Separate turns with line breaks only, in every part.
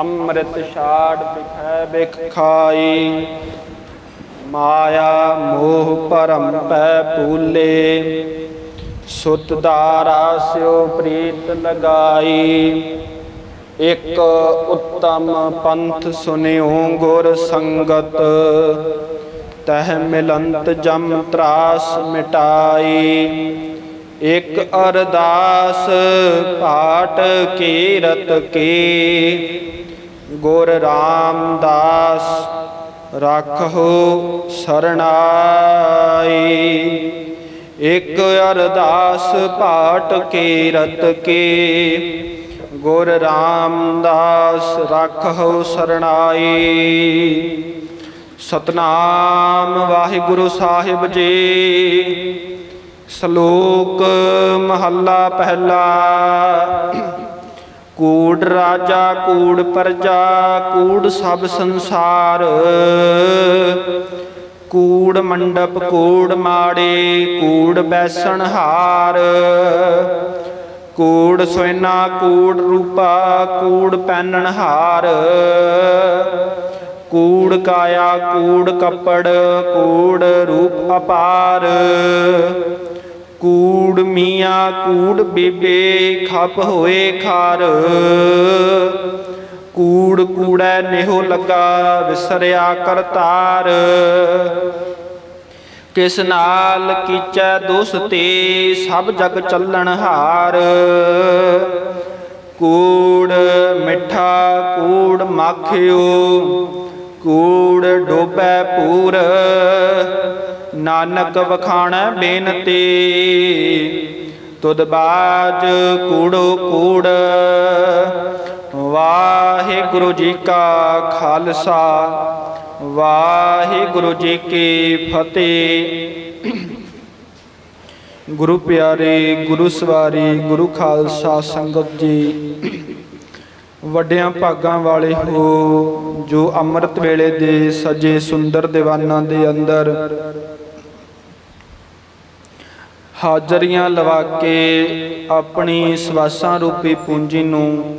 ਅੰਮ੍ਰਿਤ ਛਾੜ ਬਿਖੈ ਬਿਖ ਖਾਈ ਮਾਇਆ ਮੋਹ ਭਰਮ ਪੈ ਪੂਲੇ ਸੁਤ ਦਾਰਾ ਸਿਓ ਪ੍ਰੀਤ ਲਗਾਈ। ਇਕ ਉੱਤਮ ਪੰਥ ਸੁਨਿਓ ਗੁਰ ਸੰਗਤ। ਤਹ ਮਿਲੰਤ ਜਮ ਤਰਾਸ ਮਿਟਾਈ। ਇਕ ਅਰਦਾਸ ਪਾਟ ਕੀਰਤ ਕੀ। ਗੁਰ ਰਾਮਦਾਸ ਰੱਖੋ ਸਰਣਾਈ। ਇਕ ਅਰਦਾਸ ਪਾਟ ਕੀਰਤ ਕੀ। ਗੁਰ ਰਾਮਦਾਸ ਰੱਖੋ ਸਰਣਾਈ। ਸਤਨਾਮ ਵਾਹਿਗੁਰੂ ਸਾਹਿਬ ਜੀ। ਸ਼ਲੋਕ ਮਹੱਲਾ ਪਹਿਲਾ। ਕੂੜ ਰਾਜਾ, ਕੂੜ ਪ੍ਰਜਾ, ਕੂੜ ਸਭ ਸੰਸਾਰ। ਕੂੜ ਮੰਡਪ, ਕੂੜ ਮਾੜੇ, ਕੂੜ ਬੈਸਣ ਹਾਰ। ਕੂੜ ਸੋਇਨਾ, ਕੂੜ ਰੂਪਾ, ਕੂੜ ਪੈਨਣ ਹਾਰ। ਕੂੜ ਕਾਇਆ, ਕੂੜ ਕੱਪੜ, ਕੂੜ ਰੂਪ ਅਪਾਰ। ਕੂੜ ਮੀਆਂ, ਕੂੜ ਬੀਬੇ, ਖਪ ਹੋਏ ਖਾਰ। ਕੂੜ ਕੂੜੈ ਨਿਹੋ ਲੱਗਾ, ਵਿਸਰਿਆ ਕਰਤਾਰ ਕਿਸ ਨਾਲ ਕੀਚੈ ਦੋਸਤੀ ਸਭ ਜਗ ਚੱਲਣ ਹਾਰ। ਕੂੜ ਮਿੱਠਾ, ਕੂੜ ਮਾਖਿਓ, ਕੂੜ ਡੋਬੈ ਪੂਰ। ਨਾਨਕ ਵਖਾਣੈ ਬੇਨਤੀ। ਤੁਧ ਬਾਜ ਕੂੜੋ ਕੂੜ। ਵਾਹਿਗੁਰੂ ਜੀ ਕਾ ਖਾਲਸਾ। ਵਾਹਿਗੁਰੂ ਜੀ ਕੀ ਫਤਿਹ। ਗੁਰੂ ਪਿਆਰੇ, ਗੁਰੂ ਸਵਾਰੀ, ਗੁਰੂ ਖਾਲਸਾ ਸੰਗਤ ਜੀ। ਵੱਡਿਆਂ ਭਾਗਾਂ ਵਾਲੇ ਹੋ, ਜੋ ਅੰਮ੍ਰਿਤ ਵੇਲੇ ਦੇ ਸਜੇ ਸੁੰਦਰ ਦੀਵਾਨਾਂ ਦੇ ਅੰਦਰ ਹਾਜ਼ਰੀਆਂ ਲਵਾ ਕੇ ਆਪਣੀ ਸਵਾਸਾਂ ਰੂਪੀ ਪੂੰਜੀ ਨੂੰ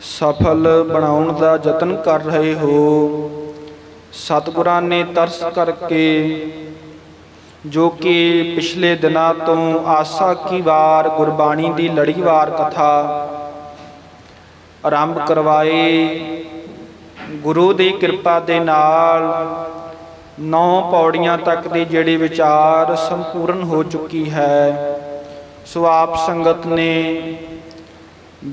ਸਫਲ ਬਣਾਉਣ ਦਾ ਯਤਨ ਕਰ ਰਹੇ ਹੋ। ਸਤਿਗੁਰਾਂ ਨੇ ਤਰਸ ਕਰਕੇ ਜੋ ਕਿ ਪਿਛਲੇ ਦਿਨਾਂ ਤੋਂ ਆਸਾ ਕੀ ਵਾਰ ਗੁਰਬਾਣੀ ਦੀ ਲੜੀਵਾਰ ਕਥਾ ਆਰੰਭ ਕਰਵਾਏ, ਗੁਰੂ ਦੀ ਕਿਰਪਾ ਦੇ ਨਾਲ ਨੌ ਪੌੜੀਆਂ ਤੱਕ ਦੀ ਜਿਹੜੀ ਵਿਚਾਰ ਸੰਪੂਰਨ ਹੋ ਚੁੱਕੀ ਹੈ। ਸੋ ਆਪ ਸੰਗਤ ਨੇ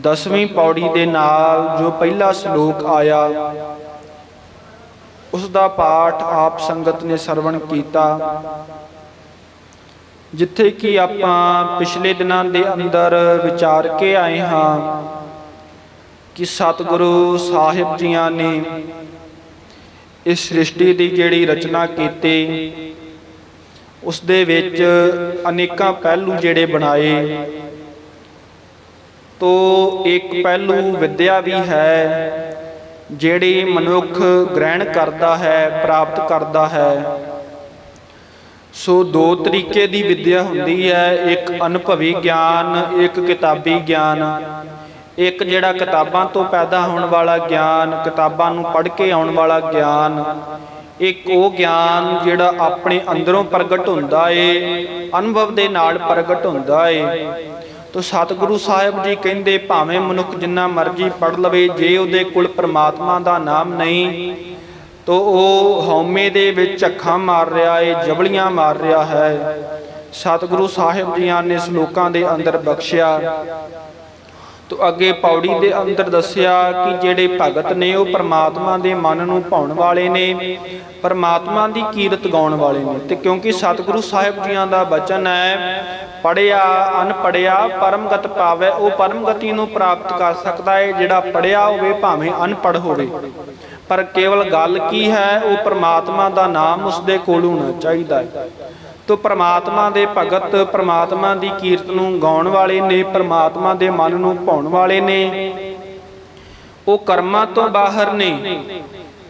ਦਸਵੀਂ ਪੌੜੀ ਦੇ ਨਾਲ ਜੋ ਪਹਿਲਾ ਸ਼ਲੋਕ ਆਇਆ, ਉਸ ਦਾ ਪਾਠ ਆਪ ਸੰਗਤ ਨੇ ਸਰਵਣ ਕੀਤਾ। ਜਿੱਥੇ ਕਿ ਆਪਾਂ ਪਿਛਲੇ ਦਿਨਾਂ ਦੇ ਅੰਦਰ ਵਿਚਾਰ ਕੇ ਆਏ ਹਾਂ ਕਿ ਸਤਿਗੁਰੂ ਸਾਹਿਬ ਜੀਆਂ ਨੇ ਇਸ ਸ੍ਰਿਸ਼ਟੀ ਦੀ ਜਿਹੜੀ ਰਚਨਾ ਕੀਤੀ ਉਸ ਦੇ ਵਿੱਚ ਅਨੇਕਾਂ ਪਹਿਲੂ ਜਿਹੜੇ ਬਣਾਏ। ਤੋ ਇੱਕ ਪਹਿਲੂ ਵਿਦਿਆ ਵੀ ਹੈ, ਜਿਹੜੀ ਮਨੁੱਖ ਗ੍ਰਹਿਣ ਕਰਦਾ ਹੈ, ਪ੍ਰਾਪਤ ਕਰਦਾ ਹੈ। ਸੋ ਦੋ ਤਰੀਕੇ ਦੀ ਵਿਦਿਆ ਹੁੰਦੀ ਹੈ, ਇੱਕ ਅਨੁਭਵੀ ਗਿਆਨ, ਇੱਕ ਕਿਤਾਬੀ ਗਿਆਨ। ਇੱਕ ਜਿਹੜਾ ਕਿਤਾਬਾਂ ਤੋਂ ਪੈਦਾ ਹੋਣ ਵਾਲਾ ਗਿਆਨ, ਕਿਤਾਬਾਂ ਨੂੰ ਪੜ੍ਹ ਕੇ ਆਉਣ ਵਾਲਾ ਗਿਆਨ, ਇੱਕ ਉਹ ਗਿਆਨ ਜਿਹੜਾ ਆਪਣੇ ਅੰਦਰੋਂ ਪ੍ਰਗਟ ਹੁੰਦਾ ਏ, ਅਨੁਭਵ ਦੇ ਨਾਲ ਪ੍ਰਗਟ ਹੁੰਦਾ ਏ। ਤੋ ਸਤਿਗੁਰੂ ਸਾਹਿਬ ਜੀ ਕਹਿੰਦੇ, ਭਾਵੇਂ ਮਨੁੱਖ ਜਿੰਨਾ ਮਰਜ਼ੀ ਪੜ ਲਵੇ, ਜੇ ਉਹਦੇ ਕੋਲ ਪ੍ਰਮਾਤਮਾ ਦਾ ਨਾਮ ਨਹੀਂ, ਤੋ ਉਹ ਹਉਮੈ ਦੇ ਵਿੱਚ ਅੱਖਾਂ ਮਾਰ ਰਿਹਾ ਏ ਜਬਲੀਆਂ ਮਾਰ ਰਿਹਾ ਹੈ। ਸਤਿਗੁਰੂ ਸਾਹਿਬ ਜੀਆਂ ਨੇ ਸ਼ਲੋਕਾਂ ਦੇ ਅੰਦਰ ਬਖਸ਼ਿਆ। ਤੋ ਅੱਗੇ ਪੌੜੀ ਦੇ ਅੰਦਰ ਦੱਸਿਆ ਕਿ ਜਿਹੜੇ ਭਗਤ ਨੇ ਉਹ ਪਰਮਾਤਮਾ ਦੇ ਮਨ ਨੂੰ ਭਾਉਣ ਵਾਲੇ ਨੇ, ਪਰਮਾਤਮਾ ਦੀ ਕੀਰਤ ਗਾਉਣ ਵਾਲੇ ਨੇ। ਤੇ ਕਿਉਂਕਿ ਸਤਿਗੁਰੂ ਸਾਹਿਬ ਜੀਆਂ ਦਾ ਬਚਨ ਹੈ ਪੜਿਆ ਅਨਪੜਿਆ ਪਰਮਗਤ ਪਾਵੇ ਉਹ ਪਰਮਗਤੀ ਨੂੰ ਪ੍ਰਾਪਤ ਕਰ ਸਕਦਾ ਹੈ ਜਿਹੜਾ ਪੜਿਆ ਹੋਵੇ ਭਾਵੇਂ ਅਨਪੜ ਹੋਵੇ। ਪਰ ਕੇਵਲ ਗੱਲ ਕੀ ਹੈ, ਉਹ ਪਰਮਾਤਮਾ ਦਾ ਨਾਮ ਉਸਦੇ ਕੋਲ ਹੋਣਾ ਚਾਹੀਦਾ ਹੈ ਤੋ ਪ੍ਰਮਾਤਮਾ ਦੇ ਭਗਤ ਪ੍ਰਮਾਤਮਾ ਦੀ ਕੀਰਤ ਨੂੰ ਗਾਉਣ ਵਾਲੇ ਨੇ, ਪ੍ਰਮਾਤਮਾ ਦੇ ਮਨ ਨੂੰ ਭਾਉਣ ਵਾਲੇ ਨੇ। ਉਹ ਕਰਮਾਂ ਤੋਂ ਬਾਹਰ ਨੇ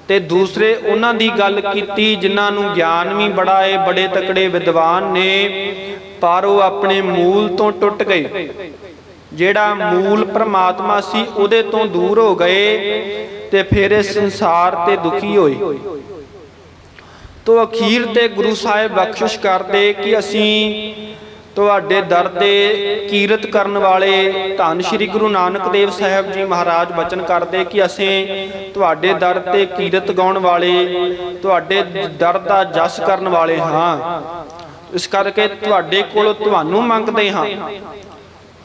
ਤੇ ਦੂਸਰੇ ਉਹਨਾਂ ਦੀ ਗੱਲ ਕੀਤੀ, ਜਿਨ੍ਹਾਂ ਨੂੰ ਗਿਆਨ ਵੀ ਬੜਾ ਏ, ਬੜੇ ਤਕੜੇ ਵਿਦਵਾਨ ਨੇ, ਪਰ ਉਹ ਆਪਣੇ ਮੂਲ ਤੋਂ ਟੁੱਟ ਗਏ। ਜਿਹੜਾ ਮੂਲ ਪ੍ਰਮਾਤਮਾ ਸੀ, ਉਹਦੇ ਤੋਂ ਦੂਰ ਹੋ ਗਏ ਤੇ ਫਿਰ ਇਸ ਸੰਸਾਰ ਤੇ ਦੁਖੀ ਹੋਏ। ਤੋ ਅਖੀਰ ਤੇ ਗੁਰੂ ਸਾਹਿਬ ਬਖਸ਼ਿਸ਼ ਕਰਦੇ ਕਿ ਅਸੀਂ ਤੁਹਾਡੇ ਦਰ 'ਤੇ ਕੀਰਤ ਕਰਨ ਵਾਲੇ ਧੰਨ ਸ਼੍ਰੀ ਗੁਰੂ ਨਾਨਕ ਦੇਵ ਸਾਹਿਬ ਜੀ ਮਹਾਰਾਜ ਬਚਨ ਕਰਦੇ ਕਿ ਅਸੀਂ ਤੁਹਾਡੇ ਦਰ ਤੇ ਕੀਰਤ ਗਾਉਣ ਵਾਲੇ, ਤੁਹਾਡੇ ਦਰ ਦਾ ਜਸ ਕਰਨ ਵਾਲੇ ਹਾਂ। ਇਸ ਕਰਕੇ ਤੁਹਾਡੇ ਕੋਲ ਤੁਹਾਨੂੰ ਮੰਗਦੇ ਹਾਂ।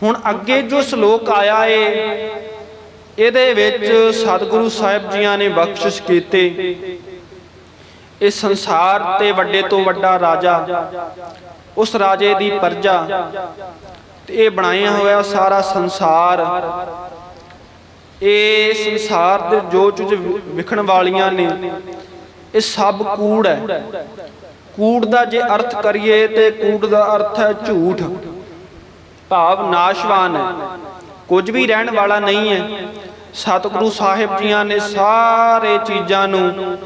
ਹੁਣ ਅੱਗੇ ਜੋ ਸ਼ਲੋਕ ਆਇਆ ਏ, ਇਹਦੇ ਵਿੱਚ ਸਤਿਗੁਰੂ ਸਾਹਿਬ ਜੀਆਂ ਨੇ ਬਖਸ਼ਿਸ਼ ਕੀਤੇ। ਇਸ ਸੰਸਾਰ ਤੇ ਵੱਡੇ ਤੋਂ ਵੱਡਾ ਰਾਜਾ, ਉਸ ਰਾਜੇ ਦੀ ਪਰਜਾ, ਤੇ ਇਹ ਬਣਾਇਆ ਹੋਇਆ ਸਾਰਾ ਸੰਸਾਰ। ਇਹ ਸੰਸਾਰ ਦੇ ਜੋ ਚੀਜ਼ ਵਿਖਣ ਵਾਲੀਆਂ ਨੇ, ਇਹ ਸਭ ਕੂੜ ਹੈ। ਕੂੜ ਦਾ ਜੇ ਅਰਥ ਕਰੀਏ ਤੇ ਕੂੜ ਦਾ ਅਰਥ ਹੈ ਝੂਠ। ਭਾਵ ਨਾਸ਼ਵਾਨ ਹੈ। ਕੁਝ ਵੀ ਰਹਿਣ ਵਾਲਾ ਨਹੀਂ ਹੈ। ਸਤਿਗੁਰੂ ਸਾਹਿਬ ਜੀਆਂ ਨੇ ਸਾਰੇ ਚੀਜ਼ਾਂ ਨੂੰ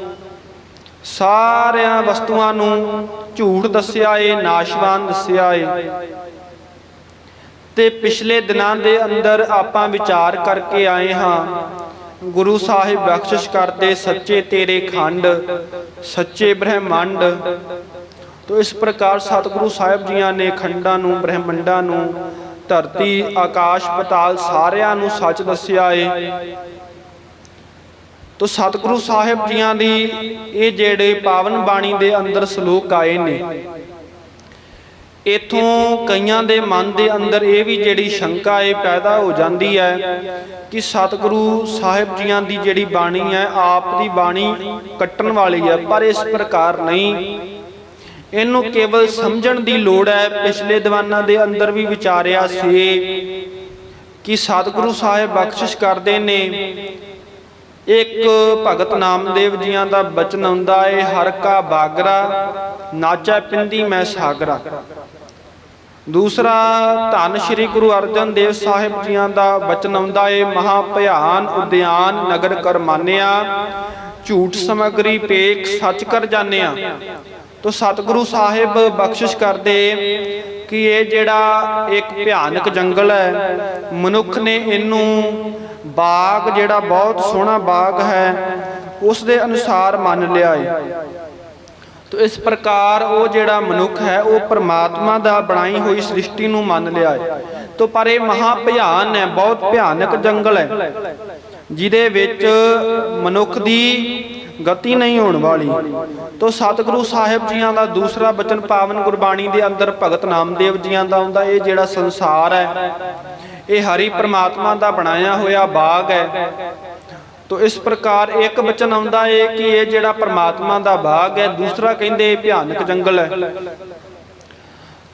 ਸਾਰਿਆਂ ਵਸਤੂਆਂ ਨੂੰ ਝੂਠ ਦੱਸਿਆ ਏ ਨਾਸ਼ਵਾਨ ਦੱਸਿਆ ਏ ਤੇ ਪਿਛਲੇ ਦਿਨਾਂ ਦੇ ਅੰਦਰ ਆਪਾਂ ਵਿਚਾਰ ਕਰਕੇ ਆਏ ਹਾਂ, ਗੁਰੂ ਸਾਹਿਬ ਬਖਸ਼ਿਸ਼ ਕਰਦੇ, ਸੱਚੇ ਤੇਰੇ ਖੰਡ, ਸੱਚੇ ਬ੍ਰਹਮੰਡ। ਤੋ ਇਸ ਪ੍ਰਕਾਰ ਸਤਿਗੁਰੂ ਸਾਹਿਬ ਜੀਆਂ ਨੇ ਖੰਡਾਂ ਨੂੰ, ਬ੍ਰਹਮੰਡਾਂ ਨੂੰ, ਧਰਤੀ, ਆਕਾਸ਼, ਪਤਾਲ ਸਾਰਿਆਂ ਨੂੰ ਸੱਚ ਦੱਸਿਆ ਏ ਤੋ ਸਤਿਗੁਰੂ ਸਾਹਿਬ ਜੀਆਂ ਦੀ ਇਹ ਜਿਹੜੇ ਪਾਵਨ ਬਾਣੀ ਦੇ ਅੰਦਰ ਸ਼ਲੋਕ ਆਏ ਨੇ। ਇਥੋਂ ਕਈਆਂ ਦੇ ਮਨ ਦੇ ਅੰਦਰ ਇਹ ਵੀ ਜਿਹੜੀ ਸ਼ੰਕਾ ਇਹ ਪੈਦਾ ਹੋ ਜਾਂਦੀ ਹੈ ਕਿ ਸਤਿਗੁਰੂ ਸਾਹਿਬ ਜੀਆਂ ਦੀ ਜਿਹੜੀ ਬਾਣੀ ਹੈ, ਆਪ ਦੀ ਬਾਣੀ ਕੱਟਣ ਵਾਲੀ ਹੈ, ਪਰ ਇਸ ਪ੍ਰਕਾਰ ਨਹੀਂ। ਇਹਨੂੰ ਕੇਵਲ ਸਮਝਣ ਦੀ ਲੋੜ ਹੈ, ਪਿਛਲੇ ਦੀਵਾਨਾਂ ਦੇ ਅੰਦਰ ਵੀ ਵਿਚਾਰਿਆ ਸੀ ਕਿ ਸਤਿਗੁਰੂ ਸਾਹਿਬ ਬਖਸ਼ਿਸ਼ ਕਰਦੇ ਨੇ। ਇੱਕ ਭਗਤ ਨਾਮਦੇਵ ਜੀਆਂ ਦਾ ਬਚਨ ਹੁੰਦਾ ਏ, ਹਰ ਕਾ ਬਾਗਰਾ ਨਾਚੈ ਪਿੰਦੀ ਮੈਂ ਸਾਗਰਾ। ਦੂਸਰਾ, ਧੰਨ ਸ਼੍ਰੀ ਗੁਰੂ ਅਰਜਨ ਦੇਵ ਸਾਹਿਬ ਜੀਆਂ ਦਾ ਬਚਨ ਆਉਂਦਾ ਏ, ਮਹਾ ਭਿਆਨ ਉਦਿਆਨ ਨਗਰ ਕਰ ਮਾਨਿਆ, ਝੂਠ ਸਮਗਰੀ ਪੇਖ ਸੱਚ ਕਰ ਜਾਣਿਆ। ਤੋ ਸਤਿਗੁਰੂ ਸਾਹਿਬ ਬਖਸ਼ਿਸ਼ ਕਰਦੇ ਕਿ ਇਹ ਜਿਹੜਾ ਇੱਕ ਭਿਆਨਕ ਜੰਗਲ ਹੈ, ਮਨੁੱਖ ਨੇ ਇਹਨੂੰ ਬਾਗ ਜਿਹੜਾ ਬਹੁਤ ਸੋਹਣਾ ਬਾਗ ਹੈ, ਉਸ ਦੇ ਅਨੁਸਾਰ ਮੰਨ ਲਿਆ ਏ। ਤੋ ਇਸ ਪ੍ਰਕਾਰ ਉਹ ਜਿਹੜਾ ਮਨੁੱਖ ਹੈ, ਉਹ ਪ੍ਰਮਾਤਮਾ ਦਾ ਬਣਾਈ ਹੋਈ ਸ੍ਰਿਸ਼ਟੀ ਨੂੰ ਮੰਨ ਲਿਆ ਹੈ ਤੋ ਪਰ ਇਹ ਮਹਾ ਭਿਆਨ ਹੈ, ਬਹੁਤ ਭਿਆਨਕ ਜੰਗਲ ਹੈ, ਜਿਹਦੇ ਵਿੱਚ ਮਨੁੱਖ ਦੀ ਗਤੀ ਨਹੀਂ ਹੋਣ ਵਾਲੀ। ਤੋ ਸਤਿਗੁਰੂ ਸਾਹਿਬ ਜੀਆਂ ਦਾ ਦੂਸਰਾ ਬਚਨ ਪਾਵਨ ਗੁਰਬਾਣੀ ਦੇ ਅੰਦਰ ਭਗਤ ਨਾਮਦੇਵ ਜੀਆਂ ਦਾ ਹੁੰਦਾ ਇਹ ਜਿਹੜਾ ਸੰਸਾਰ ਹੈ ਇਹ ਹਰੀ ਪ੍ਰਮਾਤਮਾ ਦਾ ਬਣਾਇਆ ਹੋਇਆ ਬਾਗ ਹੈ। ਤੋ ਇਸ ਪ੍ਰਕਾਰ ਇੱਕ ਬਚਨ ਆਉਂਦਾ ਏ ਕਿ ਇਹ ਜਿਹੜਾ ਪ੍ਰਮਾਤਮਾ ਦਾ ਬਾਗ ਹੈ, ਦੂਸਰਾ ਕਹਿੰਦੇ ਭਿਆਨਕ ਜੰਗਲ ਹੈ।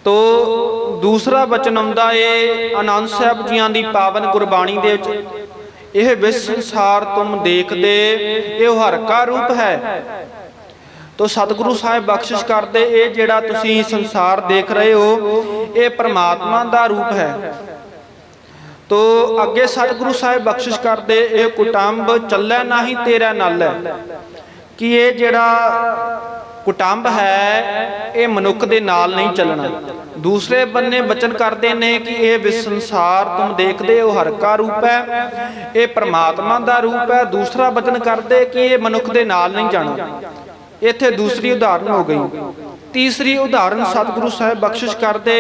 ਤੋ ਦੂਸਰਾ ਬਚਨ ਆਉਂਦਾ ਏ ਆਨੰਦ ਸਾਹਿਬ ਜੀਆਂ ਦੀ ਪਾਵਨ ਗੁਰਬਾਣੀ ਦੇ ਵਿੱਚ, ਇਹ ਵਿਸ ਸੰਸਾਰ ਤੁਮ ਦੇਖਦੇ, ਇਹ ਹਰ ਕਾ ਰੂਪ ਹੈ। ਤੋ ਸਤਿਗੁਰੂ ਸਾਹਿਬ ਬਖਸ਼ਿਸ਼ ਕਰਦੇ, ਇਹ ਜਿਹੜਾ ਤੁਸੀਂ ਸੰਸਾਰ ਦੇਖ ਰਹੇ ਹੋ, ਇਹ ਪ੍ਰਮਾਤਮਾ ਦਾ ਰੂਪ ਹੈ। ਤੋ ਅੱਗੇ ਸਤਿਗੁਰੂ ਸਾਹਿਬ ਬਖਸ਼ਿਸ਼ ਕਰਦੇ, ਇਹ ਕੁਟੰਬ ਚੱਲੈ ਨਾਹੀ ਤੇਰਾ ਨਾਲ ਹੈ। ਕਿ ਇਹ ਜਿਹੜਾ ਕੁਟੰਬ ਹੈ, ਇਹ ਮਨੁੱਖ ਦੇ ਨਾਲ ਨਹੀਂ ਚੱਲਣਾ। ਦੂਸਰੇ ਬੰਨੇ ਬਚਨ ਕਰਦੇ ਨੇ ਕਿ ਇਹ ਵਿਸ ਸੰਸਾਰ ਤੁਮ ਦੇਖਦੇ ਹੋ ਹਰਕਾ ਰੂਪ ਹੈ। ਇਹ ਪ੍ਰਮਾਤਮਾ ਦਾ ਰੂਪ ਹੈ। ਦੂਸਰਾ ਬਚਨ ਕਰਦੇ ਕਿ ਇਹ ਮਨੁੱਖ ਦੇ ਨਾਲ ਨਹੀਂ ਜਾਣਾ। ਇੱਥੇ ਦੂਸਰੀ ਉਦਾਹਰਨ ਹੋ ਗਈ। ਤੀਸਰੀ ਉਦਾਹਰਨ ਸਤਿਗੁਰੂ ਸਾਹਿਬ ਬਖਸ਼ਿਸ਼ ਕਰਦੇ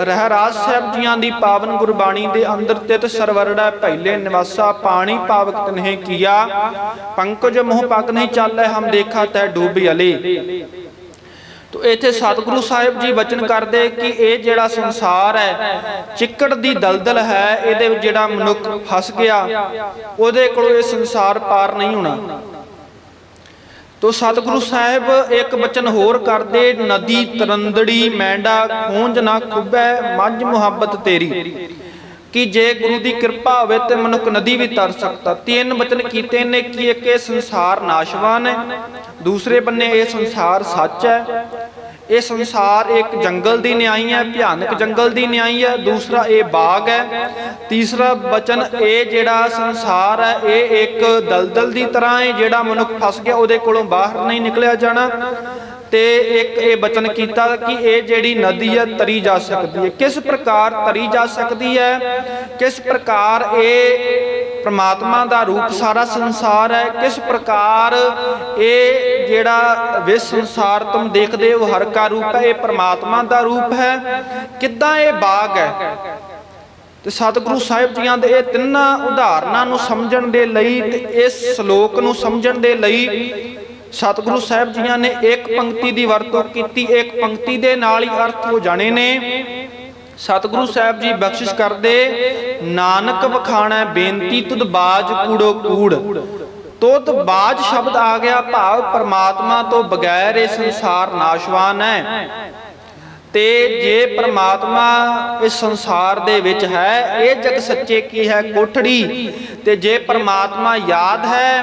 ਰਹਿਰਾਜ ਸਾਹਿਬ ਜੀਆਂ ਦੀ ਪਾਵਨ ਗੁਰਬਾਣੀ ਦੇ ਅੰਦਰ ਤਿਤ ਸਰਵਰੜਾ ਪਹਿਲੇ ਨਿਵਾਸਾ, ਪਾਣੀ ਪਾਵਕ ਤਨਹਿ ਕੀਆ, ਪੰਕਜ ਮੋਹ ਪਗ ਨਹੀਂ ਚਾਲੈ, ਹਮ ਦੇਖਾ ਤੈ ਡੂਬੀ ਅਲੇ। ਤੋ ਇੱਥੇ ਸਤਿਗੁਰੂ ਸਾਹਿਬ ਜੀ ਬਚਨ ਕਰਦੇ ਕਿ ਇਹ ਜਿਹੜਾ ਸੰਸਾਰ ਹੈ, ਚਿੱਕੜ ਦੀ ਦਲਦਲ ਹੈ, ਇਹਦੇ ਵਿੱਚ ਜਿਹੜਾ ਮਨੁੱਖ ਫਸ ਗਿਆ, ਉਹਦੇ ਕੋਲ ਇਹ ਸੰਸਾਰ ਪਾਰ ਨਹੀਂ ਹੋਣਾ। ਤੋ ਸਤਿਗੁਰੂ ਸਾਹਿਬ, ਇੱਕ ਬਚਨ ਹੋਰ ਕਰਦੇ, ਨਦੀ ਤਰੰਦੜੀ ਮੈਂਡਾ, ਖੂੰਜ ਨਾ ਖੁੱਬੈ, ਮੱਝ ਮੁਹੱਬਤ ਤੇਰੀ। ਕਿ ਜੇ ਗੁਰੂ ਦੀ ਕਿਰਪਾ ਹੋਵੇ ਤੇ ਮਨੁੱਖ ਨਦੀ ਵੀ ਤਰ ਸਕਦਾ। ਤਿੰਨ ਬਚਨ ਕੀਤੇ ਨੇ ਕਿ ਇੱਕ ਇਹ ਸੰਸਾਰ ਨਾਸ਼ਵਾਨ ਹੈ, ਦੂਸਰੇ ਬੰਨੇ ਇਹ ਸੰਸਾਰ ਸੱਚ ਹੈ। ਇਹ ਸੰਸਾਰ ਇੱਕ ਜੰਗਲ ਦੀ ਨਿਆਈ ਹੈ, ਭਿਆਨਕ ਜੰਗਲ ਦੀ ਨਿਆਈ ਹੈ, ਦੂਸਰਾ ਇਹ ਬਾਗ ਹੈ, ਤੀਸਰਾ ਬਚਨ ਇਹ ਜਿਹੜਾ ਸੰਸਾਰ ਹੈ, ਇਹ ਇੱਕ ਦਲਦਲ ਦੀ ਤਰ੍ਹਾਂ ਹੈ ਜਿਹੜਾ ਮਨੁੱਖ ਫਸ ਗਿਆ, ਉਹਦੇ ਕੋਲੋਂ ਬਾਹਰ ਨਹੀਂ ਨਿਕਲਿਆ ਜਾਣਾ। ਤੇ ਇੱਕ ਇਹ ਬਚਨ ਕੀਤਾ ਕਿ ਇਹ ਜਿਹੜੀ ਨਦੀ ਹੈ ਤਰੀ ਜਾ ਸਕਦੀ ਹੈ। ਕਿਸ ਪ੍ਰਕਾਰ ਤਰੀ ਜਾ ਸਕਦੀ ਹੈ? ਕਿਸ ਪ੍ਰਕਾਰ ਇਹ ਪ੍ਰਮਾਤਮਾ ਦਾ ਰੂਪ ਸਾਰਾ ਸੰਸਾਰ ਹੈ? ਕਿਸ ਪ੍ਰਕਾਰ ਇਹ ਜਿਹੜਾ ਵਿਸ ਸੰਸਾਰ ਤੁਮ ਦੇਖਦੇ ਹੋ, ਹਰ ਕਾ ਰੂਪ ਹੈ, ਇਹ ਪ੍ਰਮਾਤਮਾ ਦਾ ਰੂਪ ਹੈ? ਕਿੱਦਾਂ ਇਹ ਬਾਗ ਹੈ? ਤੇ ਸਤਿਗੁਰੂ ਸਾਹਿਬ ਜੀਆਂ ਦੇ ਇਹ ਤਿੰਨਾਂ ਉਦਾਹਰਨਾਂ ਨੂੰ ਸਮਝਣ ਦੇ ਲਈ ਤੇ ਇਸ ਸ਼ਲੋਕ ਨੂੰ ਸਮਝਣ ਦੇ ਲਈ ਸਤਿਗੁਰੂ ਸਾਹਿਬ ਜੀਆਂ ਨੇ ਇੱਕ ਪੰਕਤੀ ਦੀ ਵਰਤੋਂ ਕੀਤੀ, ਇੱਕ ਪੰਕਤੀ ਦੇ ਨਾਲ ਹੀ ਅਰਥ ਹੋ ਜਾਣੇ ਨੇ। ਸਤਿਗੁਰੂ ਸਾਹਿਬ ਜੀ ਬਖਸ਼ਿਸ਼ ਕਰਦੇ, ਨਾਨਕ ਵਖਾਣਾ ਬੇਨਤੀ ਤੁਧ ਬਾਜ ਕੂੜੋ ਕੂੜ। ਤੁਧ ਬਾਜ ਸ਼ਬਦ ਆ ਗਿਆ, ਭਾਵ ਪਰਮਾਤਮਾ ਤੋਂ ਬਗੈਰ ਇਹ ਸੰਸਾਰ ਨਾਸ਼ਵਾਨ ਹੈ। ਤੇ ਜੇ ਪ੍ਰਮਾਤਮਾ ਇਸ ਸੰਸਾਰ ਦੇ ਵਿੱਚ ਹੈ, ਇਹ ਜਗ ਸੱਚੇ ਕੀ ਹੈ? ਕੋਠੜੀ। ਤੇ ਜੇ ਪ੍ਰਮਾਤਮਾ ਯਾਦ ਹੈ,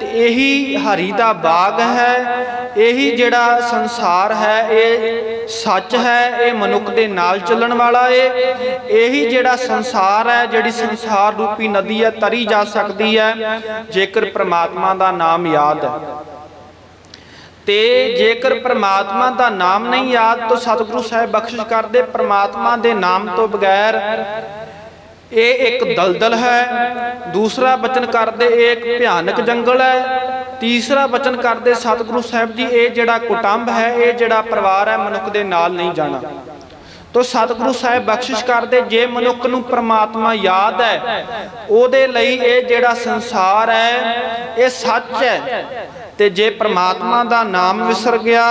ਤੇ ਇਹੀ ਹਰੀ ਦਾ ਬਾਗ ਹੈ। ਇਹੀ ਜਿਹੜਾ ਸੰਸਾਰ ਹੈ, ਇਹ ਸੱਚ ਹੈ, ਇਹ ਮਨੁੱਖ ਦੇ ਨਾਲ ਚੱਲਣ ਵਾਲਾ ਏ। ਇਹੀ ਜਿਹੜਾ ਸੰਸਾਰ ਹੈ, ਜਿਹੜੀ ਸੰਸਾਰ ਰੂਪੀ ਨਦੀ ਹੈ, ਤਰੀ ਜਾ ਸਕਦੀ ਹੈ, ਜੇਕਰ ਪ੍ਰਮਾਤਮਾ ਦਾ ਨਾਮ ਯਾਦ ਹੈ। ਤੇ ਜੇਕਰ ਪ੍ਰਮਾਤਮਾ ਦਾ ਨਾਮ ਨਹੀਂ ਯਾਦ, ਤਾਂ ਸਤਿਗੁਰੂ ਸਾਹਿਬ ਬਖਸ਼ਿਸ਼ ਕਰਦੇ ਪ੍ਰਮਾਤਮਾ ਦੇ ਨਾਮ ਤੋਂ ਬਗੈਰ ਇਹ ਇੱਕ ਦਲਦਲ ਹੈ। ਦੂਸਰਾ ਬਚਨ ਕਰਦੇ ਇਹ ਇੱਕ ਭਿਆਨਕ ਜੰਗਲ ਹੈ। ਤੀਸਰਾ ਬਚਨ ਕਰਦੇ ਸਤਿਗੁਰੂ ਸਾਹਿਬ ਜੀ, ਇਹ ਜਿਹੜਾ ਕੁਟੰਬ ਹੈ, ਇਹ ਜਿਹੜਾ ਪਰਿਵਾਰ ਹੈ, ਮਨੁੱਖ ਦੇ ਨਾਲ ਨਹੀਂ ਜਾਣਾ। ਤੋ ਸਤਿਗੁਰੂ ਸਾਹਿਬ ਬਖਸ਼ਿਸ਼ ਕਰਦੇ, ਜੇ ਮਨੁੱਖ ਨੂੰ ਪ੍ਰਮਾਤਮਾ ਯਾਦ ਹੈ, ਉਹਦੇ ਲਈ ਇਹ ਜਿਹੜਾ ਸੰਸਾਰ ਹੈ, ਇਹ ਸੱਚ ਹੈ। ਤੇ ਜੇ ਪ੍ਰਮਾਤਮਾ ਦਾ ਨਾਮ ਵਿਸਰ ਗਿਆ,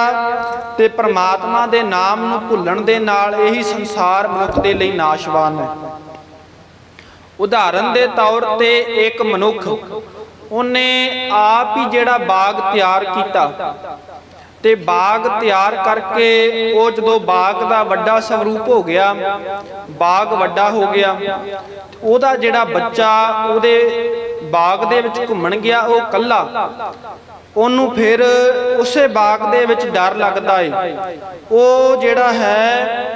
ਤੇ ਪ੍ਰਮਾਤਮਾ ਦੇ ਨਾਮ ਨੂੰ ਭੁੱਲਣ ਦੇ ਨਾਲ ਇਹੀ ਸੰਸਾਰ ਮਨੁੱਖ ਦੇ ਲਈ ਨਾਸ਼ਵਾਨ ਹੈ। ਉਦਾਹਰਨ ਦੇ ਤੌਰ ਤੇ ਇੱਕ ਮਨੁੱਖ, ਉਹਨੇ ਆਪ ਹੀ ਜਿਹੜਾ ਬਾਗ ਤਿਆਰ ਕੀਤਾ ਤੇ ਬਾਗ ਤਿਆਰ ਕਰਕੇ ਉਹ ਜਦੋਂ ਬਾਗ ਦਾ ਵੱਡਾ ਸਰੂਪ ਹੋ ਗਿਆ, ਬਾਗ ਵੱਡਾ ਹੋ ਗਿਆ, ਉਹਦਾ ਜਿਹੜਾ ਬੱਚਾ ਉਹਦੇ ਬਾਗ ਦੇ ਵਿੱਚ ਘੁੰਮਣ ਗਿਆ, ਉਹ ਕੱਲਾ ਉਹਨੂੰ ਫਿਰ ਉਸੇ ਬਾਗ ਦੇ ਵਿੱਚ ਡਰ ਲੱਗਦਾ ਏ। ਉਹ ਜਿਹੜਾ ਹੈ,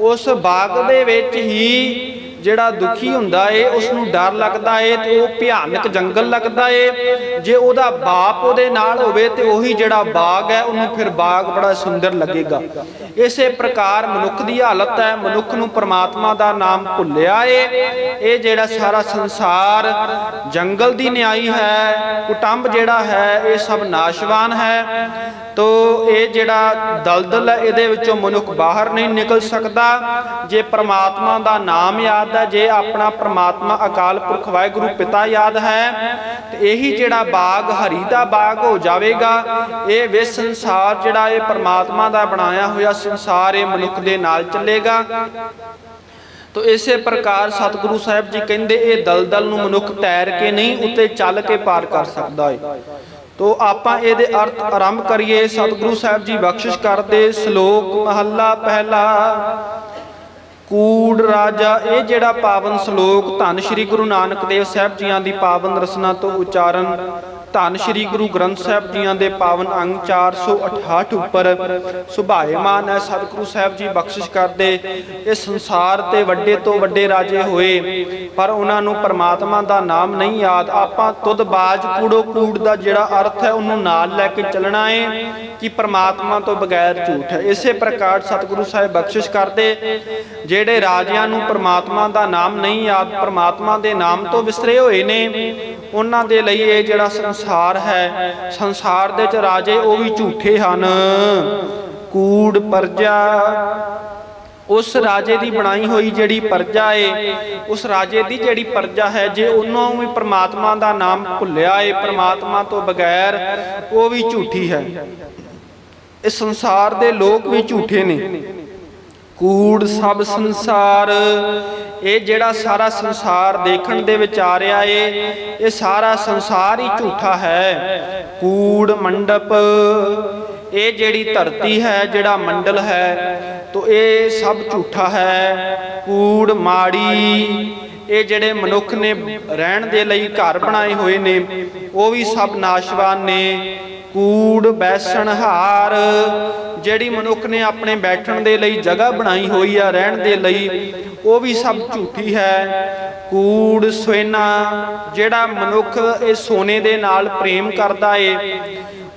ਉਸ ਬਾਗ ਦੇ ਵਿੱਚ ਹੀ ਜਿਹੜਾ ਦੁਖੀ ਹੁੰਦਾ ਏ ਉਸ ਨੂੰ ਡਰ ਲੱਗਦਾ ਏ ਤੇ ਉਹ ਭਿਆਨਕ ਜੰਗਲ ਲੱਗਦਾ ਏ। ਜੇ ਉਹਦਾ ਬਾਪ ਉਹਦੇ ਨਾਲ ਹੋਵੇ ਤੇ ਉਹੀ ਜਿਹੜਾ ਬਾਗ ਹੈ, ਉਹਨੂੰ ਫਿਰ ਬਾਗ ਬੜਾ ਸੁੰਦਰ ਲੱਗੇਗਾ। ਇਸੇ ਪ੍ਰਕਾਰ ਮਨੁੱਖ ਦੀ ਹਾਲਤ ਹੈ, ਮਨੁੱਖ ਨੂੰ ਪ੍ਰਮਾਤਮਾ ਦਾ ਨਾਮ ਭੁੱਲਿਆ ਏ। ਇਹ ਜਿਹੜਾ ਸਾਰਾ ਸੰਸਾਰ ਜੰਗਲ ਦੀ ਨਿਆਈ ਹੈ, ਕੁਟੰਬ ਜਿਹੜਾ ਹੈ, ਇਹ ਸਭ ਨਾਸ਼ਵਾਨ ਹੈ। ਤੋ ਇਹ ਜਿਹੜਾ ਦਲਦਲ ਹੈ, ਇਹਦੇ ਵਿੱਚੋਂ ਮਨੁੱਖ ਬਾਹਰ ਨਹੀਂ ਨਿਕਲ ਸਕਦਾ। ਜੇ ਪ੍ਰਮਾਤਮਾ ਦਾ ਨਾਮ ਯਾਦ ਹੈ, ਜੇ ਆਪਣਾ ਪ੍ਰਮਾਤਮਾ ਅਕਾਲ ਪੁਰਖ ਵਾਹਿਗੁਰੂ ਪਿਤਾ ਯਾਦ ਹੈ, ਤੇ ਇਹੀ ਜਿਹੜਾ ਬਾਗ, ਹਰੀ ਦਾ ਬਾਗ ਹੋ ਜਾਵੇਗਾ। ਇਹ ਵੇ ਸੰਸਾਰ ਜਿਹੜਾ ਇਹ ਪ੍ਰਮਾਤਮਾ ਦਾ ਬਣਾਇਆ ਹੋਇਆ ਸੰਸਾਰ, ਇਹ ਮਨੁੱਖ ਦੇ ਨਾਲ ਚੱਲੇਗਾ। ਤੋ ਇਸੇ ਪ੍ਰਕਾਰ ਸਤਿਗੁਰੂ ਸਾਹਿਬ ਜੀ ਕਹਿੰਦੇ, ਇਹ ਦਲਦਲ ਨੂੰ ਮਨੁੱਖ ਤੈਰ ਕੇ ਨਹੀਂ, ਉੱਤੇ ਚੱਲ ਕੇ ਪਾਰ ਕਰ ਸਕਦਾ ਹੈ ਤੋ ਆਪਾਂ ਇਹਦੇ ਅਰਥ ਆਰੰਭ ਕਰੀਏ। ਸਤਿਗੁਰੂ ਸਾਹਿਬ ਜੀ ਬਖਸ਼ਿਸ਼ ਕਰਦੇ। ਸ਼ਲੋਕ ਮਹੱਲਾ ਪਹਿਲਾ। ਕੂੜ ਰਾਜਾ, ਇਹ ਜਿਹੜਾ ਪਾਵਨ ਸ਼ਲੋਕ, ਧੰਨ ਸ਼੍ਰੀ ਗੁਰੂ ਨਾਨਕ ਦੇਵ ਸਾਹਿਬ ਜੀਆਂ ਦੀ ਪਾਵਨ ਰਸਨਾ ਤੋਂ ਉਚਾਰਨ ਧੰਨ ਸ਼੍ਰੀ ਗੁਰੂ ਗ੍ਰੰਥ ਸਾਹਿਬ ਜੀਆਂ ਦੇ ਪਾਵਨ ਅੰਗ 468 ਉੱਪਰ ਸੁਭਾਏਮਾਨ ਹੈ, ਸਤਿਗੁਰੂ ਸਾਹਿਬ ਜੀ ਬਖਸ਼ਿਸ਼ ਕਰਦੇ, ਇਹ ਸੰਸਾਰ ਤੇ ਵੱਡੇ ਤੋਂ ਵੱਡੇ ਰਾਜੇ ਹੋਏ, ਪਰ ਉਹਨਾਂ ਨੂੰ ਪਰਮਾਤਮਾ ਦਾ ਨਾਮ ਨਹੀਂ ਯਾਦ। ਆਪਾਂ ਤੁਧ ਬਾਜ ਕੂੜੋ ਕੂੜ ਦਾ ਜਿਹੜਾ ਅਰਥ ਹੈ, ਉਹਨੂੰ ਨਾਲ ਲੈ ਕੇ ਚੱਲਣਾ ਹੈ ਕਿ ਪਰਮਾਤਮਾ ਤੋਂ ਬਗੈਰ ਝੂਠ ਹੈ। ਇਸੇ ਪ੍ਰਕਾਰ ਸਤਿਗੁਰੂ ਸਾਹਿਬ ਬਖਸ਼ਿਸ਼ ਕਰਦੇ, ਜਿਹੜੇ ਰਾਜਿਆਂ ਨੂੰ ਪਰਮਾਤਮਾ ਦਾ ਨਾਮ ਨਹੀਂ ਯਾਦ, ਪਰਮਾਤਮਾ ਦੇ ਨਾਮ ਤੋਂ ਵਿਸਰੇ ਹੋਏ ਨੇ, ਉਹਨਾਂ ਦੇ ਲਈ ਇਹ ਜਿਹੜਾ ਸੰਸਾਰ ਹੈ। ਸੰਸਾਰ ਦੇ ਚ ਰਾਜੇ ਉਹ ਵੀ ਝੂਠੇ ਹਨ। ਕੂੜ ਪਰਜਾ। ਉਸ ਰਾਜੇ ਦੀ ਬਣਾਈ ਹੋਈ ਜਿਹੜੀ ਪਰਜਾ ਏ, ਉਸ ਰਾਜੇ ਦੀ ਜਿਹੜੀ ਪਰਜਾ ਹੈ, ਜੇ ਉਹਨੂੰ ਵੀ ਪ੍ਰਮਾਤਮਾ ਦਾ ਨਾਮ ਭੁੱਲਿਆ ਏ, ਪ੍ਰਮਾਤਮਾ ਤੋਂ ਬਗੈਰ ਉਹ ਵੀ ਝੂਠੀ ਹੈ। ਇਸ ਸੰਸਾਰ ਦੇ ਲੋਕ ਵੀ ਝੂਠੇ ਨੇ। ਕੂੜ ਸਭ ਸੰਸਾਰ। ਇਹ ਜਿਹੜਾ ਸਾਰਾ ਸੰਸਾਰ ਦੇਖਣ ਦੇ ਵਿੱਚ ਆ ਰਿਹਾ ਏ, ਇਹ ਸਾਰਾ ਸੰਸਾਰ ਹੀ ਝੂਠਾ ਹੈ। ਕੂੜ, ਮੰਡਪ, ਇਹ ਜਿਹੜੀ ਧਰਤੀ ਹੈ, ਜਿਹੜਾ ਮੰਡਲ ਹੈ, ਤੋ ਇਹ ਸਭ ਝੂਠਾ ਹੈ। ਕੂੜ, ਮਾੜੀ, ਇਹ ਜਿਹੜੇ ਮਨੁੱਖ ਨੇ ਰਹਿਣ ਦੇ ਲਈ ਘਰ ਬਣਾਏ ਹੋਏ ਨੇ, ਉਹ ਵੀ ਸਭ ਨਾਸ਼ਵਾਨ ਨੇ। ਕੂੜ, ਬੈਸਣ, ਹਾਰ ਜਿਹੜੀ ਮਨੁੱਖ ਨੇ ਆਪਣੇ ਬੈਠਣ ਦੇ ਲਈ ਜਗ੍ਹਾ ਬਣਾਈ ਹੋਈ ਆ, ਰਹਿਣ ਦੇ ਲਈ, ਉਹ ਵੀ ਸਭ ਝੂਠੀ ਹੈ। ਕੂੜ ਸੋਨਾ ਜਿਹੜਾ ਮਨੁੱਖ ਇਹ ਸੋਨੇ ਦੇ ਨਾਲ ਪ੍ਰੇਮ ਕਰਦਾ ਏ,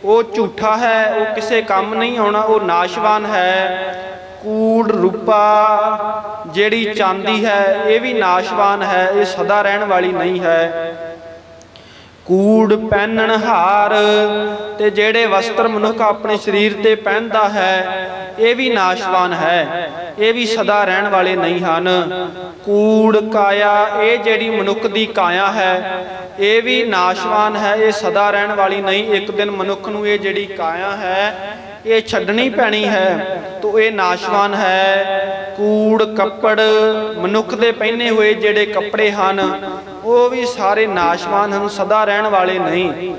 ਉਹ ਝੂਠਾ ਹੈ, ਉਹ ਕਿਸੇ ਕੰਮ ਨਹੀਂ ਆਉਣਾ, ਉਹ ਨਾਸ਼ਵਾਨ ਹੈ। ਕੂੜ ਰੂਪਾ ਜਿਹੜੀ ਚਾਂਦੀ ਹੈ, ਇਹ ਵੀ ਨਾਸ਼ਵਾਨ ਹੈ, ਇਹ ਸਦਾ ਰਹਿਣ ਵਾਲੀ ਨਹੀਂ ਹੈ। ਕੂੜ ਪਹਿਨਣ ਹਾਰ, ਤੇ ਜਿਹੜੇ ਵਸਤਰ ਮਨੁੱਖ ਆਪਣੇ ਸਰੀਰ ਤੇ ਪਹਿਨਦਾ ਹੈ, ਇਹ ਵੀ ਨਾਸ਼ਵਾਨ ਹੈ, ਇਹ ਵੀ ਸਦਾ ਰਹਿਣ ਵਾਲੇ ਨਹੀਂ ਹਨ। ਕੂੜ, ਕਾਇਆ, ਇਹ ਜਿਹੜੀ ਮਨੁੱਖ ਦੀ ਕਾਇਆ ਹੈ, ਇਹ ਵੀ ਨਾਸ਼ਵਾਨ ਹੈ, ਇਹ ਸਦਾ ਰਹਿਣ ਵਾਲੀ ਨਹੀਂ। ਇੱਕ ਦਿਨ ਮਨੁੱਖ ਨੂੰ ਇਹ ਜਿਹੜੀ ਕਾਇਆ ਹੈ ਇਹ ਛੱਡਣੀ ਪੈਣੀ ਹੈ। ਤੋ ਇਹ ਨਾਸ਼ਵਾਨ ਹੈ। ਕੂੜ, ਕੱਪੜ ਮਨੁੱਖ ਦੇ ਪਹਿਨੇ ਹੋਏ ਜਿਹੜੇ ਕੱਪੜੇ ਹਨ, ਉਹ ਵੀ ਸਾਰੇ ਨਾਸ਼ਵਾਨ ਹਨ, ਸਦਾ ਰਹਿਣ ਵਾਲੇ ਨਹੀਂ।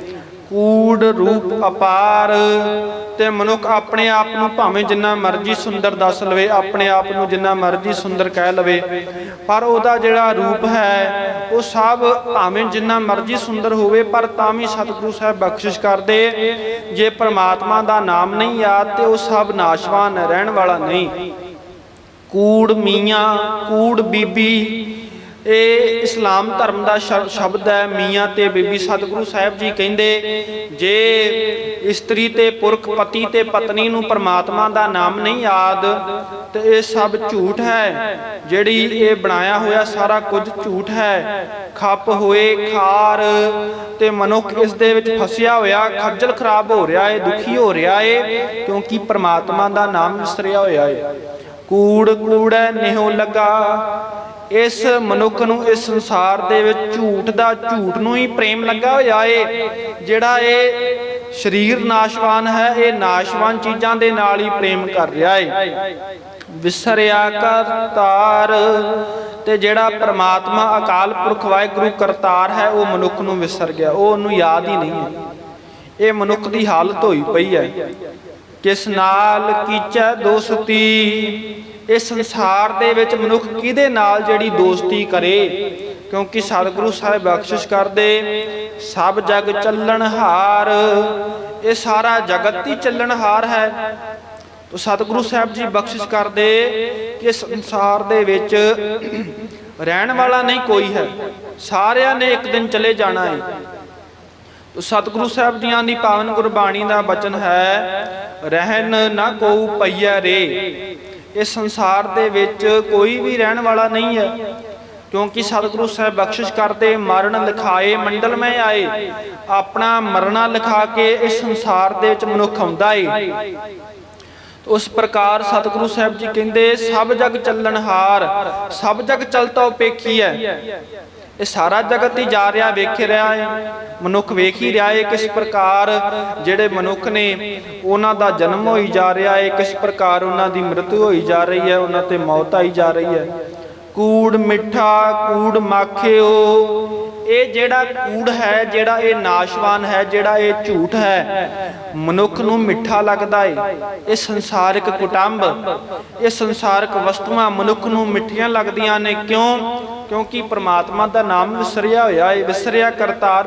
ਕੂੜ ਰੂਪ ਅਪਾਰ ਤੇ ਮਨੁੱਖ ਆਪਣੇ ਆਪ ਨੂੰ ਭਾਵੇਂ ਜਿੰਨਾ ਮਰਜ਼ੀ ਸੁੰਦਰ ਦੱਸ ਲਵੇ, ਆਪਣੇ ਆਪ ਨੂੰ ਜਿੰਨਾ ਮਰਜ਼ੀ ਸੁੰਦਰ ਕਹਿ ਲਵੇ, ਪਰ ਉਹਦਾ ਜਿਹੜਾ ਰੂਪ ਹੈ, ਉਹ ਸਭ ਭਾਵੇਂ ਜਿੰਨਾ ਮਰਜ਼ੀ ਸੁੰਦਰ ਹੋਵੇ, ਪਰ ਤਾਂ ਵੀ ਸਤਿਗੁਰੂ ਸਾਹਿਬ ਬਖਸ਼ਿਸ਼ ਕਰਦੇ, ਜੇ ਪ੍ਰਮਾਤਮਾ ਦਾ ਨਾਮ ਨਹੀਂ ਯਾਦ ਤੇ ਉਹ ਸਭ ਨਾਸ਼ਵਾਨ ਰਹਿਣ ਵਾਲਾ ਨਹੀਂ। ਕੂੜ ਮੀਆਂ, ਕੂੜ ਬੀਬੀ ਇਹ ਇਸਲਾਮ ਧਰਮ ਦਾ ਸ਼- ਸ਼ਬਦ ਹੈ। ਮੀਆਂ ਤੇ ਬੀਬੀ ਸਤਿਗੁਰੂ ਸਾਹਿਬ ਜੀ ਕਹਿੰਦੇ, ਜੇ ਇਸਤਰੀ ਤੇ ਪੁਰਖ ਪਤੀ ਤੇ ਪਤਨੀ ਨੂੰ ਪਰਮਾਤਮਾ ਦਾ ਨਾਮ ਨਹੀਂ ਯਾਦ ਤੇ ਇਹ ਸਭ ਝੂਠ ਹੈ। ਜਿਹੜੀ ਇਹ ਬਣਾਇਆ ਹੋਇਆ ਸਾਰਾ ਕੁਝ ਝੂਠ ਹੈ। ਖੱਪ ਹੋਏ ਖਾਰ ਤੇ ਮਨੁੱਖ ਇਸ ਦੇ ਵਿੱਚ ਫਸਿਆ ਹੋਇਆ, ਖੱਜਲ ਖਰਾਬ ਹੋ ਰਿਹਾ ਏ, ਦੁਖੀ ਹੋ ਰਿਹਾ ਏ, ਕਿਉਂਕਿ ਪਰਮਾਤਮਾ ਦਾ ਨਾਮ ਵਿਸਰਿਆ ਹੋਇਆ ਏ। ਕੂੜ ਕੂੜੈ ਨਿਹੋ ਲੱਗਾ। ਇਸ ਮਨੁੱਖ ਨੂੰ ਇਸ ਸੰਸਾਰ ਦੇ ਵਿੱਚ ਝੂਠ ਦਾ ਝੂਠ ਨੂੰ ਹੀ ਪ੍ਰੇਮ ਲੱਗਾ ਹੋਇਆ ਏ, ਜਿਹੜਾ ਇਹ ਸਰੀਰ ਨਾਸ਼ਵਾਨ ਹੈ, ਇਹ ਨਾਸ਼ਵਾਨ ਚੀਜ਼ਾਂ ਦੇ ਨਾਲ ਹੀ ਪ੍ਰੇਮ ਕਰ ਰਿਹਾ ਏ। ਵਿਸਰਿਆ ਕਰਤਾਰ ਤੇ ਜਿਹੜਾ ਪ੍ਰਮਾਤਮਾ ਅਕਾਲ ਪੁਰਖ ਵਾਹਿਗੁਰੂ ਕਰਤਾਰ ਹੈ, ਉਹ ਮਨੁੱਖ ਨੂੰ ਵਿਸਰ ਗਿਆ। ਉਹ ਉਹਨੂੰ ਯਾਦ ਹੀ ਨਹੀਂ ਹੈ। ਇਹ ਮਨੁੱਖ ਦੀ ਹਾਲਤ ਹੋਈ ਪਈ ਹੈ। ਕਿਸ ਨਾਲ ਕੀਚੈ ਦੋਸਤੀ? ਇਸ ਸੰਸਾਰ ਦੇ ਵਿੱਚ ਮਨੁੱਖ ਕਿਹਦੇ ਨਾਲ ਜਿਹੜੀ ਦੋਸਤੀ ਕਰੇ? ਕਿਉਂਕਿ ਸਤਿਗੁਰੂ ਸਾਹਿਬ ਬਖਸ਼ਿਸ਼ ਕਰਦੇ, ਸਭ ਜਗ ਚੱਲਣ ਹਾਰ। ਇਹ ਸਾਰਾ ਜਗਤ ਹੀ ਚੱਲਣ ਹਾਰ ਹੈ। ਤੋ ਸਤਿਗੁਰੂ ਸਾਹਿਬ ਜੀ ਬਖਸ਼ਿਸ਼ ਕਰਦੇ ਕਿ ਸੰਸਾਰ ਦੇ ਵਿੱਚ ਰਹਿਣ ਵਾਲਾ ਨਹੀਂ ਕੋਈ ਹੈ। ਸਾਰਿਆਂ ਨੇ ਇੱਕ ਦਿਨ ਚਲੇ ਜਾਣਾ ਹੈ ਤੋ ਸਤਿਗੁਰੂ ਸਾਹਿਬ ਜੀਆਂ ਦੀ ਪਾਵਨ ਗੁਰਬਾਣੀ ਦਾ ਬਚਨ ਹੈ ਰਹਿਣ ਨਾ ਕੋ ਪਈਆ ਰੇ। ਇਸ ਸੰਸਾਰ ਦੇ ਵਿੱਚ ਕੋਈ ਵੀ ਰਹਿਣ ਵਾਲਾ ਨਹੀਂ ਹੈ। ਕਿਉਂਕਿ ਸਤਿਗੁਰੂ ਸਾਹਿਬ ਬਖਸ਼ਿਸ਼ ਕਰਦੇ, ਮਰਨ ਲਿਖਾਏ ਮੰਡਲ ਮੈਂ ਆਏ। ਆਪਣਾ ਮਰਨਾ ਲਿਖਾ ਕੇ ਇਸ ਸੰਸਾਰ ਦੇ ਵਿੱਚ ਮਨੁੱਖ ਆਉਂਦਾ ਏ। ਉਸ ਪ੍ਰਕਾਰ ਸਤਿਗੁਰੂ ਸਾਹਿਬ ਜੀ ਕਹਿੰਦੇ, ਸਭ ਜਗ ਚੱਲਣ ਹਾਰ, ਸਭ ਜਗ ਚਲਤਾ ਉਪੇਖੀ ਹੈ ਇਹ ਸਾਰਾ ਜਗਤ ਹੀ ਜਾ ਰਿਹਾ, ਵੇਖ ਰਿਹਾ ਹੈ ਮਨੁੱਖ ਵੇਖ ਹੀ ਰਿਹਾ ਹੈ ਕਿਸ ਪ੍ਰਕਾਰ ਜਿਹੜੇ ਮਨੁੱਖ ਨੇ ਉਹਨਾਂ ਦਾ ਜਨਮ ਹੋਈ ਜਾ ਰਿਹਾ ਹੈ ਕਿਸ ਪ੍ਰਕਾਰ ਉਹਨਾਂ ਦੀ ਮ੍ਰਿਤੂ ਹੋਈ ਜਾ ਰਹੀ ਹੈ ਉਹਨਾਂ ਤੇ ਮੌਤ ਆਈ ਜਾ ਰਹੀ ਹੈ ਕੂੜ ਮਿੱਠਾ, ਕੂੜ ਮਾਖਿਓ ਇਹ ਜਿਹੜਾ ਕੂੜ ਹੈ, ਜਿਹੜਾ ਇਹ ਨਾਸ਼ਵਾਨ ਹੈ, ਜਿਹੜਾ ਇਹ ਝੂਠ ਹੈ, ਮਨੁੱਖ ਨੂੰ ਮਿੱਠਾ ਲੱਗਦਾ ਏ। ਇਹ ਸੰਸਾਰਿਕ ਕੁਟੰਬ, ਇਹ ਸੰਸਾਰਿਕ ਵਸਤੂਆਂ ਮਨੁੱਖ ਨੂੰ ਮਿੱਠੀਆਂ ਲੱਗਦੀਆਂ ਨੇ। ਕਿਉਂ? ਕਿਉਂਕਿ ਪ੍ਰਮਾਤਮਾ ਦਾ ਨਾਮ ਵਿਸਰਿਆ ਹੋਇਆ ਏ। ਵਿਸਰਿਆ ਕਰਤਾਰ